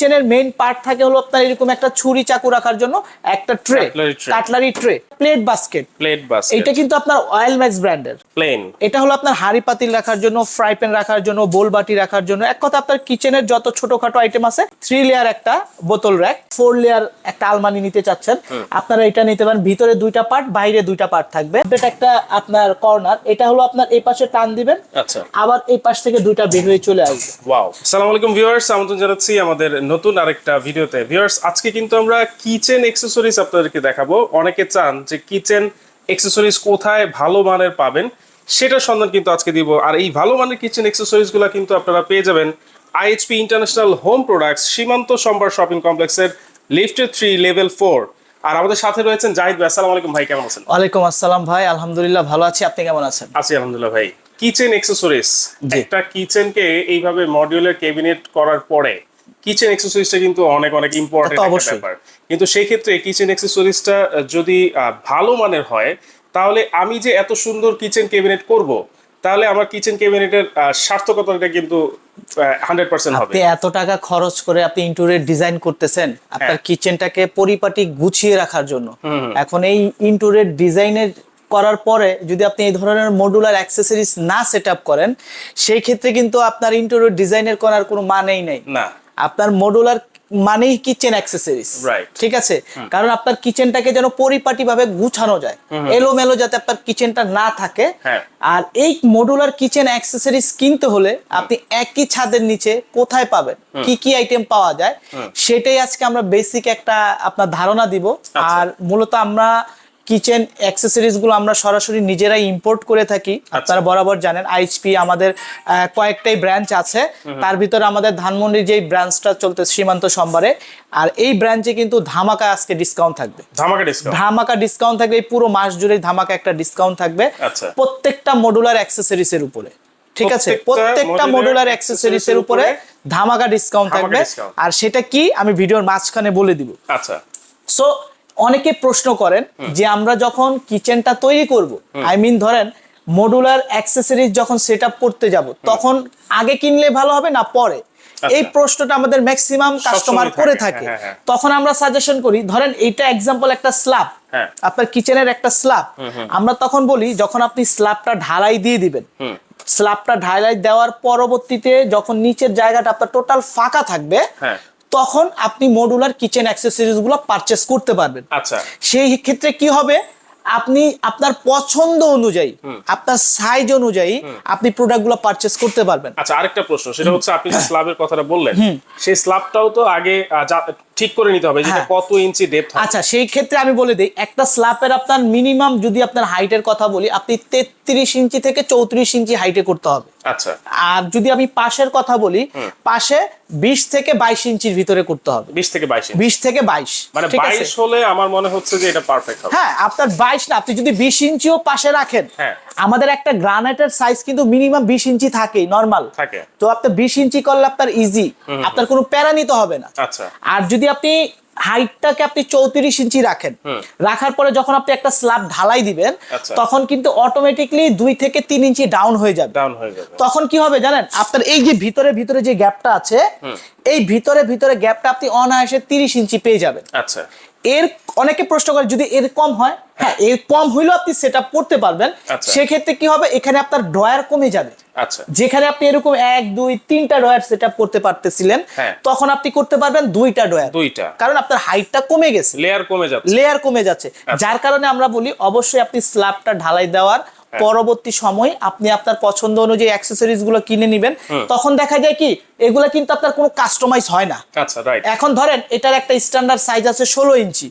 কিচেনের main part থাকে হলো আপনার এরকম একটা ছুরি চাকু রাখার জন্য একটা tray cutlery tray plate basket plate বাস এইটা কিন্তু আপনার অয়েল ম্যাক্স ব্র্যান্ডের প্লেন এটা হলো আপনার হাঁড়ি পাতিল রাখার জন্য ফ্রাই প্যান রাখার জন্য বোল বাটি রাখার জন্য। এক কথা আপনার কিচেনের যত ছোটখাটো আইটেম আছে থ্রি লেয়ার একটা বোতল র্যাক ফোর লেয়ার একটা আলমারি নিতে চাচ্ছেন। আপনারা এটা নিতে পারেন। ভিতরে দুইটা পার্ট বাইরে দুইটা পার্ট থাকবে। এটা একটা আপনার কর্নার এটা হলো আপনার এই পাশে টান দিবেন। আচ্ছা। আবার এই পাশ থেকে দুইটা বের হয়ে চলে আসবে। ওয়াও আসসালামু আলাইকুম ভিউয়ার্স আমন্ত্রণ জানাচ্ছি আমাদের নতুন আরেকটা ভিডিওতে। ভিউয়ার্স আজকে কিন্তু আমরা কিচেন অ্যাক্সেসরিজ আপনাদেরকে দেখাবো। অনেকে চান যে কিচেন অ্যাক্সেসরিজ কোথায় ভালো মানের পাবেন সেটার সন্ধান কিন্তু আজকে দিব। আর এই ভালো মানের কিচেন অ্যাক্সেসরিজগুলো কিন্তু আপনারা পেয়ে যাবেন আইএইচপি ইন্টারন্যাশনাল হোম প্রোডাক্টস সীমান্ত সম্বার শপিং কমপ্লেক্সের লিফটের থ্রি লেভেল ফোর আর আমাদের সাথে রয়েছেন জাহিদ ভাই। আসসালামু আলাইকুম ভাই কেমন আছেন? ওয়ালাইকুম আসসালাম ভাই। আলহামদুলিল্লাহ ভালো আছি। আপনি কেমন আছেন? আছি আলহামদুলিল্লাহ ভাই। কিচেন অ্যাক্সেসরিজ জি। একটা কিচেনকে এইভাবে মডিউলার ক্যাবিনেট করার পরে কিচেন অ্যাক্সেসরিজটা কিন্তু অনেক অনেক ইম্পর্টেন্ট একটা। ব্যাপার। কিন্তু সেই ক্ষেত্রে কিচেন অ্যাক্সেসরিজটা যদি ভালো মানের হয় তাহলে আমি যে এত সুন্দর কিচেন ক্যাবিনেট করব তাহলে আমার কিচেন ক্যাবিনেটের সার্থকতাটা কিন্তু হান্ড্রেড পার্সেন্ট হবে। আপনি এত টাকা খরচ করে আপনি ইন্টুরিয়র ডিজাইন করতেছেন আপনার কিচেনটাকে পরিপাটি গুছিয়ে রাখার জন্য। এখন এই ইন্টুরিয়র ডিজাইনের করার পরে যদি আপনি এই ধরনের মডুলার অ্যাক্সেসরিজ না সেট করেন সেই ক্ষেত্রে কিন্তু আপনার ইন্টেরিয়র ডিজাইনের করার কোনো মানেই নেই। না। আপনার মডুলার মানেই কিচেন অ্যাক্সেসরিজ ঠিক আছে? কারণ আপনার কিচেনটাকে যেন পরিপাটি ভাবে গুছানো যায়। এলোমেলো যাতে আপনার কিচেনটা না থাকে। হ্যাঁ। আর এই মডুলার কিচেন অ্যাক্সেসরিজ কিনতে হলে আপনি একই ছাদের নিচে কোথায় পাবেন? কি কি আইটেম পাওয়া যায়? সেটাই আজকে আমরা বেসিক একটা আপনার ধারণা দিব। আর মূলত আমরা কিচেন অ্যাক্সেসরিজগুলো আমরা সরাসরি নিজেরাই ইম্পোর্ট করে থাকি। আপনারা বরাবর জানেন আইএইচপি আমাদের কয়েকটাই ব্রাঞ্চ আছে। তার ভিতরে আমাদের ধানমন্ডির যেই ব্রাঞ্চটা চলতে সীমান্ত সম্বারে আর এই ব্রাঞ্চে কিন্তু ধামাকা আজকে ডিসকাউন্ট থাকবে। ধামাকা ডিসকাউন্ট ধামাকা ডিসকাউন্ট থাকবে এই পুরো মাস জুড়ে ধামাকা একটা ডিসকাউন্ট থাকবে। আচ্ছা। প্রত্যেকটা মডুলার অ্যাক্সেসরিজ এর উপরে ঠিক আছে? প্রত্যেকটা মডুলার অ্যাক্সেসরিজ এর উপরে ধামাকা ডিসকাউন্ট থাকবে। আর সেটা কি? আমি ভিডিওর মাঝখানে বলে দিব। আচ্ছা। সো অনেকে প্রশ্ন করেন যে আমরা যখন কিচেনটা তৈরি করব আই মিন ধরেন মডুলার অ্যাক্সেসরিজ যখন সেট করতে যাব তখন আগে কিনলে ভালো হবে না পরে? এই প্রশ্নটা আমাদের ম্যাক্সিমাম কাস্টমার করে থাকে। হ্যাঁ, হ্যাঁ। তখন আমরা সাজেশন করি ধরেন এইটা এক্সাম্পল একটা স্ল্যাব হ্যাঁ। আপনার কিচেনের একটা স্ল্যাব আমরা তখন বলি যখন আপনি স্ল্যাবটা ঢালাই দিয়ে দিবেন স্ল্যাবটা ঢালাই দেওয়ার পরবর্তীতে যখন নিচের জায়গাটা আপনার টোটাল ফাঁকা থাকবে হ্যাঁ। তখন আপনি মডুলার কিচেন অ্যাক্সেসরিজগুলো পারচেস করতে পারবেন। আচ্ছা। সেই ক্ষেত্রে কি হবে? আপনি আপনার পছন্দ অনুযায়ী আপনার সাইজ অনুযায়ী আপনি প্রোডাক্টগুলো পারচেস করতে পারবেন। আচ্ছা আরেকটা প্রশ্ন সেটা হচ্ছে আপনি যে স্ল্যাবের কথাটা বললেন সেই স্ল্যাবটাও তো আগে ঠিক করে নিতে হবে যেটা হ্যাঁ। কত ইঞ্চি ডেপথ আচ্ছা সেই ক্ষেত্রে আমি বলে দিই একটা স্ল্যাবের আপনার মিনিমাম যদি আপনার হাইটের কথা বলি আপনি তেত্রিশ ইঞ্চি থেকে চৌত্রিশ ইঞ্চি হাইটে করতে হবে। আচ্ছা। আর যদি আমি পাশের কথা বলি পাশে বিশ থেকে বাইশ ইঞ্চির ভিতরে করতে হবে। বিশ থেকে বাইশ বিশ থেকে বাইশ মানে ঠিক আছে? বাইশ হলে আমার মনে হচ্ছে যে এটা পারফেক্ট হবে। হ্যাঁ আপনার বাইশ না আপনি যদি বিশ ইঞ্চিও পাশে রাখেন হ্যাঁ। আমাদের একটা গ্রানাইটের সাইজ কিন্তু মিনিমাম বিশ ইঞ্চি থাকেই নর্মাল থাকে। তো আপনার বিশ ইঞ্চি করলে আপনার ইজি আপনার কোনো প্যারা নিতে হবে না। আচ্ছা। আর যদি আপনি হাইটটাকে আপনি চৌত্রিশ ইঞ্চি রাখেন। রাখার পরে যখন আপনি একটা স্ল্যাব ঢালাই দিবেন আচ্ছা। তখন কিন্তু অটোমেটিকলি দুই থেকে তিন ইঞ্চি ডাউন হয়ে যাবে। ডাউন হয়ে যাবে। তখন কি হবে জানেন? আপনার এই যে ভিতরে ভিতরে যে গ্যাপটা আছে এই ভিতরে ভিতরে গ্যাপটা আপনি অনায়াসে তিরিশ ইঞ্চি পেয়ে যাবেন। আচ্ছা। এর অনেকে প্রশ্ন করে যদি এর কম হয় হ্যাঁ এর কম হইলেও আপনি সেট করতে পারবেন। আচ্ছা। সেক্ষেত্রে কি হবে? এখানে আপনার ড্রয়ার কমে যাবে। আচ্ছা। যেখানে আপনি এরকম এক দুই তিনটা ড্রয়ার সেট আপ করতে পারতেছিলেন হ্যাঁ। তখন আপনি করতে পারবেন দুইটা ড্রয়ার দুইটা। কারণ আপনার হাইটটা কমে গেছে। লেয়ার কমে যাচ্ছে। লেয়ার কমে যাচ্ছে। আচ্ছা। যার কারণে আমরা বলি অবশ্যই আপনি স্ল্যাবটা ঢালাই দেওয়ার। পরবর্তী সময় আপনি আপনার পছন্দ অনুযায়ী অ্যাক্সেসরিজগুলো কিনে নেবেন তখন দেখা যায় কি এগুলো কিন্তু আপনার কোনো কাস্টমাইজ হয় না। আচ্ছা এখন ধরেন এটার একটা স্ট্যান্ডার্ড সাইজ আছে ষোলো ইঞ্চি।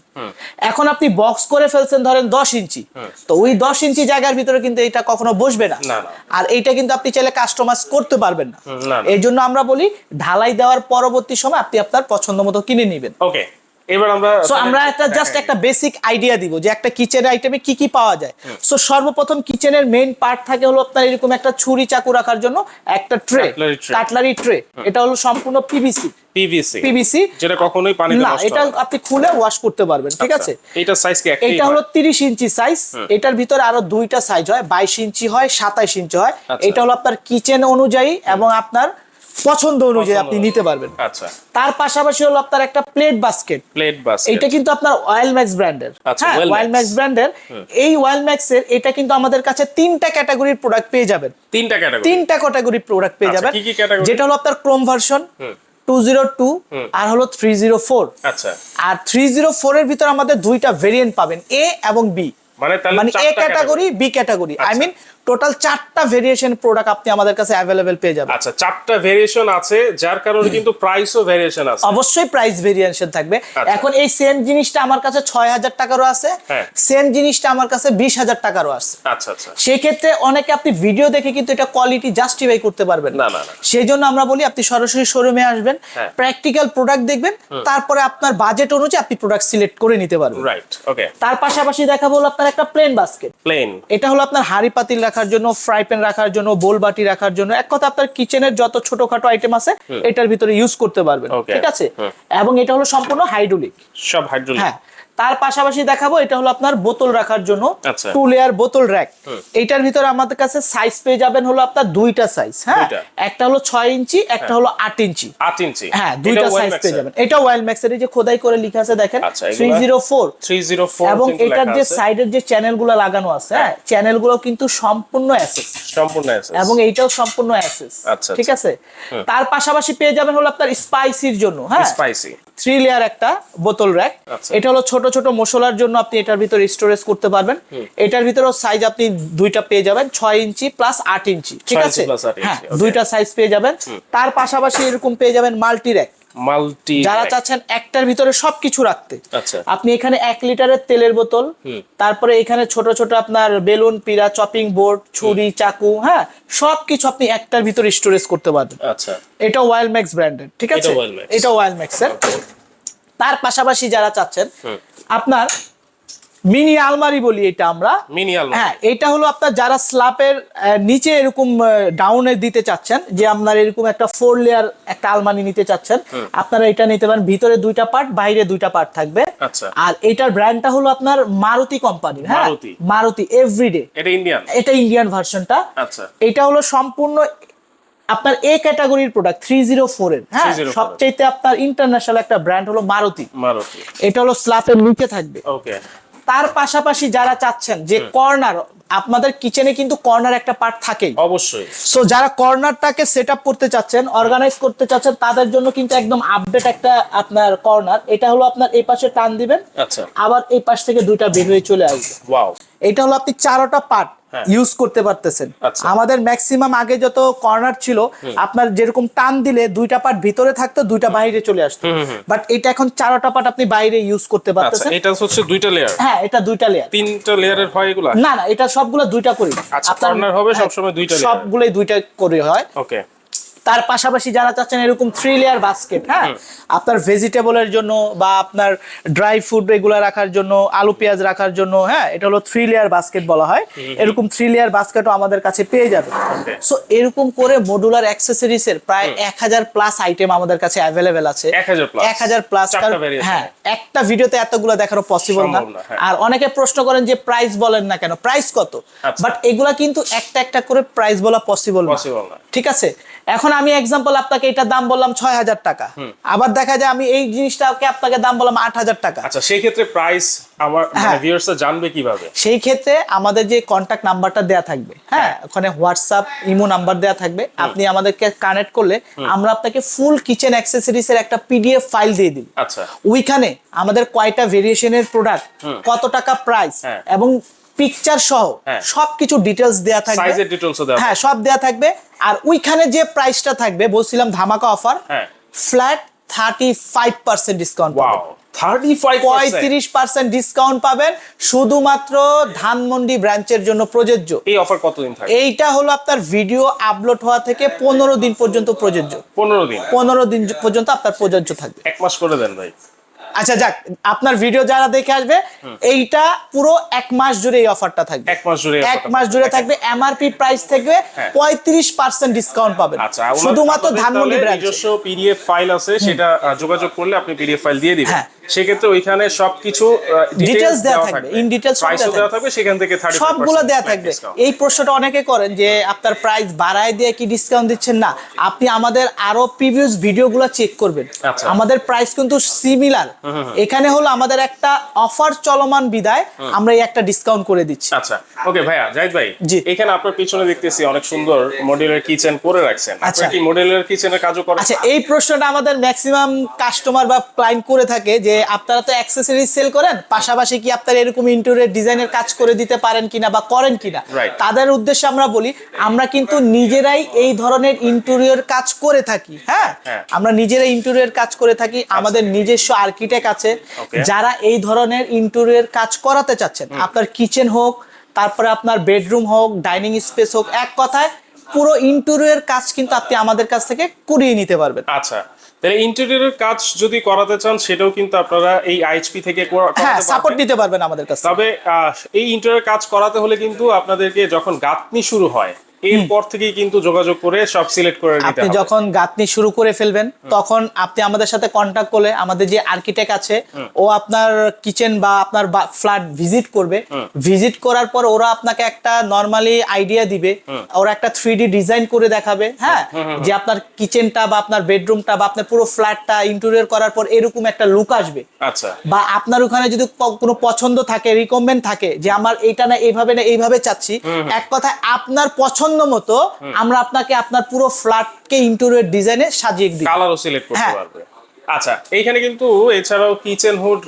এখন আপনি বক্স করে ফেলছেন ধরেন দশ ইঞ্চি। তো ওই দশ ইঞ্চি জায়গার ভিতরে কিন্তু এটা কখনো বসবে না। আর এইটা কিন্তু আপনি চাইলে কাস্টমাইজ করতে পারবেন না। এই জন্য আমরা বলি ঢালাই দেওয়ার পরবর্তী সময় আপনি আপনার পছন্দ মতো কিনে নেবেন। ওকে এবার আমরা সো আমরা একটা জাস্ট একটা বেসিক আইডিয়া দিব যে একটা কিচেন আইটেমে কি কি পাওয়া যায়। সো সর্বপ্রথম কিচেনের মেইন পার্ট থাকে হলো আপনার এরকম একটা ছুরি চাকু রাখার জন্য একটা ট্রে কাটলারি ট্রে এটা হলো সম্পূর্ণ পিভিসি পিভিসি পিভিসি যেটা কখনোই পানিতে না নষ্ট এটা আপনি খুলে ওয়াশ করতে পারবেন ঠিক আছে? এটা সাইজ কি এটা হলো তিরিশ ইঞ্চি সাইজ এটার ভিতরে আরও দুইটা সাইজ হয় বাইশ ইঞ্চি হয় সাতাইশ ইঞ্চি হয়। আচ্ছা। এটা হলো আপনার কিচেন অনুযায়ী এবং আপনার পছন্দ অনুযায়ী আপনি নিতে পারবেন। আচ্ছা। তার পাশাপাশি হলো আপনার একটা প্লেট বাস্কেট প্লেট বাস এটা কিন্তু আপনার অয়েল ম্যাক্স ব্র্যান্ডের আচ্ছা, হ্যাঁ অয়েল ম্যাক্স ব্র্যান্ডের এই অয়েল ম্যাক্স এর এটা কিন্তু আমাদের কাছে তিনটা ক্যাটাগরির প্রোডাক্ট পেয়ে যাবেন। তিনটা ক্যাটাগরি তিনটা ক্যাটাগরির প্রোডাক্ট পেয়ে আচ্ছা, যাবেন? যেটা হলো আপনার ক্রোম ভার্সন হুম। টু জিরো টু আর হলো থ্রি জিরো ফোর আচ্ছা। আর থ্রি জিরো ফোর এর ভিতর আমাদের দুইটা ভেরিয়েন্ট পাবেন এ এবং বি মানে মানে A category B category I. Mean total চারটা ভেরিয়েশন প্রোডাক্ট আপনি আমাদের কাছে অ্যাভেলেবেল পেয়ে যাবেন। আচ্ছা চারটা ভেরিয়েশন আছে যার কারণে কিন্তু প্রাইসও ভেরিয়েশন আছে। অবশ্যই প্রাইস ভেরিয়েশন থাকবে। আচ্ছা। এখন এই সেম জিনিসটা আমার কাছে ছয় হাজার টাকারও আছে হ্যাঁ। সেম জিনিসটা আমার কাছে বিশ হাজার টাকারও আছে। আচ্ছা আচ্ছা। সেই ক্ষেত্রে অনেকে আপনি ভিডিও দেখে কিন্তু এটা কোয়ালিটি জাস্টিফাই করতে পারবেন না, না, না। সেই জন্য আমরা বলি আপনি সরাসরি শোরুমে আসবেন হ্যাঁ। প্র্যাকটিক্যাল প্রোডাক্ট দেখবেন তারপরে আপনার বাজেট অনুযায়ী আপনি প্রোডাক্ট সিলেক্ট করে নিতে পারবেন। রাইট ওকে তার পাশাপাশি দেখাবো হলো আপনার একটা প্লেন বাস্কেট প্লেন এটা হলো আপনার হাড়ি পাতিল রাখার জন্য ফ্রাই প্যান রাখার জন্য বোল বাটি রাখার জন্য। এক কথা আপনার কিচেনের যত ছোটখাটো আইটেম আছে এটার ভিতরে ইউজ করতে পারবেন। ঠিক আছে? এবং এটা হলো সম্পূর্ণ হাইড্রোলিক সব হাইড্রোলিক হ্যাঁ। তার পাশাপাশি দেখাবো এটা হলো আপনার বোতল রাখার জন্য আচ্ছা। টু লেয়ার বোতল র্যাক এটার ভিতরে আমাদের কাছে সাইজ পেয়ে যাবেন হলো আপনার দুইটা সাইজ হ্যাঁ? একটা হলো ছয় ইঞ্চি একটা হলো আট ইঞ্চি। আট ইঞ্চি। হ্যাঁ দুইটা সাইজ পেয়ে যাবেন। এটা ওয়াইল ম্যাক্স এর এই যে খোদাই করে লেখা আছে দেখেন আচ্ছা, three zero four three zero four এবং এটার যে সাইডের যে চ্যানেলগুলো লাগানো আছে হ্যাঁ চ্যানেলগুলো কিন্তু সম্পূর্ণ অ্যাসেস সম্পূর্ণ আছে এবং এইটাও সম্পূর্ণ অ্যাসেস আচ্ছা, ঠিক আছে? তার পাশাপাশি পেয়ে যাবেন হলো আপনার স্পাইসির জন্য হ্যাঁ? স্পাইসি থ্রি লেয়ার একটা বোতল র্যাক আচ্ছা। এটা হলো ছোট ছোট মশলার জন্য আপনি এটার ভিতরে স্টোরেজ করতে পারবেন। এটার ভিতরেও সাইজ আপনি দুইটা পেয়ে যাবেন ছয় ইঞ্চি প্লাস আট ইঞ্চি ঠিক আছে? হ্যাঁ দুইটা সাইজ পেয়ে যাবেন। তার পাশাপাশি এরকম পেয়ে যাবেন মাল্টি র্যাক মাল্টি যারা চাচ্ছেন একটার ভিতরে সবকিছু রাখতে। আচ্ছা। আপনি এখানে এক লিটারের তেলের বোতল তারপরে এখানে ছোট ছোট আপনার বেলুন পিরা চপিং বোর্ড ছুরি চাকু হ্যাঁ সবকিছু আপনি একটার ভিতরে স্টোরেজ করতে পারবেন। আচ্ছা। এটা ওয়াইল ম্যাক্স ব্র্যান্ডের ঠিক আছে। এটা ওয়াইল ম্যাক্স এর। তার পাশাপাশি যারা চাচ্ছেন আপনার মিনি আলমারি বলি এটা আমরা। মিনি আলমারি। হ্যাঁ এটা হলো আপনার যারা স্ল্যাপের নিচে এরকম ডাউনে দিতে চাচ্ছেন যে আপনার এরকম একটা ফোর লেয়ার একটা আলমারি নিতে চাচ্ছেন আপনারা এটা নিতে পারেন। ভিতরে দুইটা পার্ট বাইরে দুইটা পার্ট থাকবে। আচ্ছা। আর এটার ব্র্যান্ডটা হলো আপনার মারুতি কোম্পানি হ্যাঁ? মারুতি। মারুতি এভরিডে এটা ইন্ডিয়ান এটা ইন্ডিয়ান ভার্সনটা আচ্ছা। এটা হলো সম্পূর্ণ আপনার এ ক্যাটাগরির প্রোডাক্ট থ্রি জিরো ফোর এর। হ্যাঁ 304 সবচাইতে আপনার ইন্টারন্যাশনাল একটা ব্র্যান্ড হলো মারুতি। মারুতি। এটা হলো স্ল্যাপের নিচে থাকবে। ওকে তার পাশাপাশি যারা চাচ্ছেন যে কর্নার আপনাদের কিচেনে কিন্তু কর্নার একটা পার্ট থাকেই। অবশ্যই। সো যারা কর্নারটাকে সেট আপ করতে চাচ্ছেন অর্গানাইজ করতে চাচ্ছেন তাদের জন্য কিন্তু একদম আপডেট একটা আপনার কর্নার এটা হলো আপনার এই পাশে টান দিবেন। আচ্ছা। আবার এই পাশ থেকে দুইটা বের হয়ে চলে আসবে। ওয়াও এটা হলো আপনি চারোটা পার্ট। ইউজ করতে পারতেছেন। আচ্ছা। আমাদের ম্যাক্সিমাম আগে যত কর্নার ছিল আপনার যেরকম টান দিলে দুইটা পার্ট ভিতরে থাকতো দুইটা বাইরে চলে আসতো। বাট এটা এখন চারটা পার্ট আপনি বাইরে ইউজ করতে আচ্ছা পারতেছেন। এটা হচ্ছে দুইটা লেয়ার হ্যাঁ এটা দুইটা লেয়ার তিনটা লেয়ারের হয় এগুলা? না না এটা সবগুলো দুইটা করি আপনার কর্নার হবে সবসময় দুইটা। সবগুলোই দুইটা করে হয়। ওকে তার পাশাপাশি যারা চাচ্ছেন এরকম থ্রি লেয়ার বাস্কেট হ্যাঁ? আপনার ভেজিটেবলের জন্য বা আপনার ড্রাই ফুড এগুলো রাখার জন্য আলু পেঁয়াজ রাখার জন্য হ্যাঁ? এটা হলো থ্রি লেয়ার বাস্কেট বলা হয়। এরকম থ্রি লেয়ার বাস্কেটও আমাদের কাছে পেয়ে যাবে। সো এরকম করে মডুলার অ্যাক্সেসরিজ এর প্রায় এক হাজার প্লাস আইটেম আমাদের কাছে অ্যাভেলেবেল আছে। এক হাজার প্লাস হ্যাঁ একটা ভিডিওতে এতগুলো দেখানো পসিবল না। হ্যাঁ। আর অনেকে প্রশ্ন করেন যে প্রাইস বলেন না কেন? প্রাইস কত? আচ্ছা। বাট এগুলা কিন্তু একটা একটা করে প্রাইস বলা পসিবল না। ঠিক আছে? এখন আমি এক্সাম্পল আপনাকে এটা দাম বললাম ছয় হাজার টাকা আবার দেখা যায় আমি এই জিনিসটাকে আপনাকে দাম বললাম আট হাজার টাকা। আচ্ছা সেই ক্ষেত্রে প্রাইস আমার মানে হ্যাঁ। ভিউয়ার্সরা জানবে কীভাবে? সেই ক্ষেত্রে আমাদের যে কন্ট্যাক্ট নাম্বারটা দেয়া থাকবে হ্যাঁ? ওখানে হোয়াটসঅ্যাপ ইমো নাম্বার দেয়া থাকবে। আপনি আমাদেরকে কানেক্ট করলে আমরা আপনাকে ফুল কিচেন অ্যাক্সেসরিজ এর একটা পিডিএফ ফাইল দিয়ে দিই আচ্ছা। ওইখানে আমাদের কয়টা ভেরিয়েশনের প্রোডাক্ট কত টাকা প্রাইস হ্যাঁ। এবং পিকচার সহ হ্যাঁ। সবকিছু ডিটেলস দেয়া থাকবে। হ্যাঁ সব দেয়া থাকবে। আর ওইখানে যে প্রাইসটা থাকবে বলছিলাম ধামাকা অফার হ্যাঁ। Flat thirty five percent discount wow 35% পঁয়ত্রিশ পার্সেন্ট ডিসকাউন্ট পাবেন শুধুমাত্র ধানমন্ডি ব্রাঞ্চের জন্য প্রযোজ্য। এই অফার কতদিন থাকে এইটা হলো আপনার ভিডিও আপলোড হওয়া থেকে পনেরো দিন পর্যন্ত প্রযোজ্য। 15 দিন। পনেরো দিন পর্যন্ত আপনার প্রযোজ্য থাকবে। এক মাস করে দেন ভাই। আচ্ছা যাক আপনার ভিডিও যারা দেখে আসবে এইটা পুরো এক মাস জুড়ে এই অফারটা থাকবে। এক মাস জুড়ে এক মাস জুড়ে থাকবে এমআরপি প্রাইস থেকে হ্যাঁ। পঁয়ত্রিশ পার্সেন্ট ডিসকাউন্ট পাবেন। আচ্ছা শুধুমাত্র ধানমন্ডি তাহলে নিজস্ব পিডিএফ ফাইল আছে সেটা যোগাযোগ করলে আপনি পিডিএফ ফাইল দিয়ে দিবেন। হ্যাঁ। সেক্ষেত্রে ওইখানে সবকিছু দেয়া থাকবে, সব দেওয়া থাকবে সেখান থেকে সবগুলো flat থাকবে। এই প্রশ্নটা অনেকে করেন যে আপনার প্রাইস বাড়ায় দিয়ে কি ডিসকাউন্ট দিচ্ছেন? না আপনি আমাদের আরও প্রিভিয়াস ভিডিওগুলো চেক করবেন। আচ্ছা। আমাদের প্রাইস কিন্তু সিমিলার এখানে হলো আমাদের একটা অফার চলমান বিদায় আমরা এই একটা ডিসকাউন্ট করে দিচ্ছি। আচ্ছা ওকে ভাইয়া জাহিদ ভাই। এখানে আপনার পিছনে দেখতেছি অনেক সুন্দর মডেলের কিচেন করে রাখছেন। আচ্ছা। কি মডেলের কিচেনের কাজও করেন? আচ্ছা এই প্রশ্নটা আমাদের ম্যাক্সিমাম কাস্টমার বা ক্লায়েন্ট করে থাকে যে আপনারা তো অ্যাক্সেসরিজ সেল করেন পাশাপাশি কি আপনারা এরকম ইন্টেরিয়র ডিজাইনের কাজ করে দিতে পারেন কিনা বা করেন কিনা? তাদের উদ্দেশ্যে আমরা বলি আমরা কিন্তু নিজেরাই এই ধরনের ইন্টেরিয়র কাজ করে থাকি হ্যাঁ? হ্যাঁ। আমরা নিজেরাই ইন্টেরিয়র কাজ করে থাকি আমাদের নিজস্ব আর্কিটেক্ট আছে যারা এই ধরনের ইন্টেরিয়র কাজ করাতে চাচ্ছেন। আপনার কিচেন হোক তারপরে আপনার বেডরুম হোক ডাইনিং স্পেস হোক এক কথায় পুরো ইন্টেরিয়র কাজ কিন্তু আপনি আমাদের কাছ থেকে করিয়ে নিতে পারবেন। আচ্ছা। তাহলে ইন্টেরিয়রের কাজ যদি করাতে চান সেটাও কিন্তু আপনারা এই আইএইচপি থেকে হ্যাঁ সাপোর্ট। দিতে পারবেন আমাদের কাছে তবে আহ, এই ইন্টেরিয়র কাজ করাতে হলে কিন্তু আপনাদেরকে যখন গাঁথনি শুরু হয় এরপর থেকেই কিন্তু যোগাযোগ করে সব সিলেক্ট করে নিতে আপনি যখন গাঁথনি শুরু করে ফেলবেন তখন আপনি আমাদের সাথে কন্ট্যাক্ট করলে আমাদের যে আর্কিটেক্ট আছে ও আপনার কিচেন বা আপনার ফ্ল্যাট ভিজিট করবে। ভিজিট করার পর ওরা আপনাকে একটা নর্মালি আইডিয়া দিবে। ওরা একটা থ্রি ডিজাইন করে দেখাবে হ্যাঁ? যে আপনার কিচেনটা বা আপনার বেডরুমটা বা আপনার পুরো ফ্ল্যাটটা ইন্টেরিয়র করার পর এরকম একটা লুক আসবে। আচ্ছা। বা আপনার ওখানে যদি কোনো পছন্দ থাকে রিকমেন্ড থাকে যে আমার এটা না এইভাবে না এইভাবে চাচ্ছি। এক কথায় আপনার পছন্দ মতো আমরা আপনাকে আপনার পুরো ফ্ল্যাটকে ইন্টেরিয়র ডিজাইনে সাজিয়ে দিই কালারও সিলেক্ট করতে হ্যাঁ। পারবে। আচ্ছা এইখানে কিন্তু এছাড়াও কিচেন হুড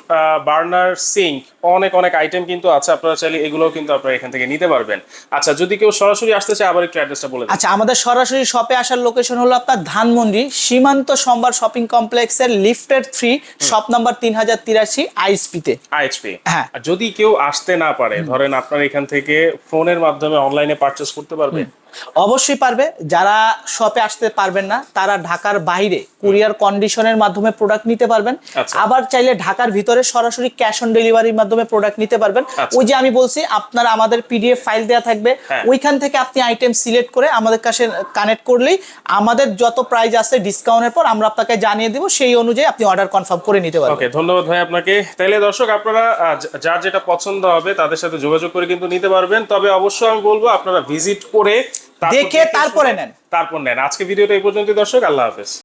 বার্নার সিঙ্ক অনেক অনেক আইটেম কিন্তু আছে। আপনারা চাইলে এগুলোও কিন্তু আপনারা এখান থেকে নিতে পারবেন। আচ্ছা যদি কেউ সরাসরি আসতে চায় আবার একটু অ্যাড্রেসটা বলে আচ্ছা আমাদের সরাসরি শপে আসার লোকেশন হলো আপনার ধানমন্ডি সীমান্ত সম্বার শপিং কমপ্লেক্সের লিফটের থ্রি শপ নাম্বার তিন হাজার তিরাশি আইএসপিতে আইএইচপি হ্যাঁ। যদি কেউ আসতে না পারে ধরেন আপনার এখান থেকে ফোনের মাধ্যমে অনলাইনে পারচেস করতে পারবে অবশ্যই পারবে। যারা শপে আসতে পারবেন না তারা ঢাকার বাইরে কুরিয়ার কন্ডিশনের মাধ্যমে প্রোডাক্ট নিতে পারবেন। আচ্ছা। আবার চাইলে ঢাকার ভিতরে সরাসরি ক্যাশ অন ডেলিভারির মাধ্যমে প্রোডাক্ট নিতে পারবেন। আচ্ছা। ওই যে আমি বলছি আপনার আমাদের পিডিএফ ফাইল দেওয়া থাকবে। হ্যাঁ। ওইখান থেকে আপনি আইটেম সিলেক্ট করে আমাদের কাছে কানেক্ট করলেই আমাদের যত প্রাইস আছে ডিসকাউন্টের পর আমরা আপনাকে জানিয়ে দিব সেই অনুযায়ী আপনি অর্ডার কনফার্ম করে নিতে পারবেন। ওকে ধন্যবাদ ভাই আপনাকে। তাইলে দর্শক আপনারা যার যেটা পছন্দ হবে তাদের সাথে যোগাযোগ করে কিন্তু নিতে পারবেন। তবে অবশ্যই আমি বলব আপনারা ভিজিট করে দেখে তারপরে নেন। তারপর নেন। আজকে ভিডিওটা এই পর্যন্ত দর্শক আল্লাহ হাফেজ।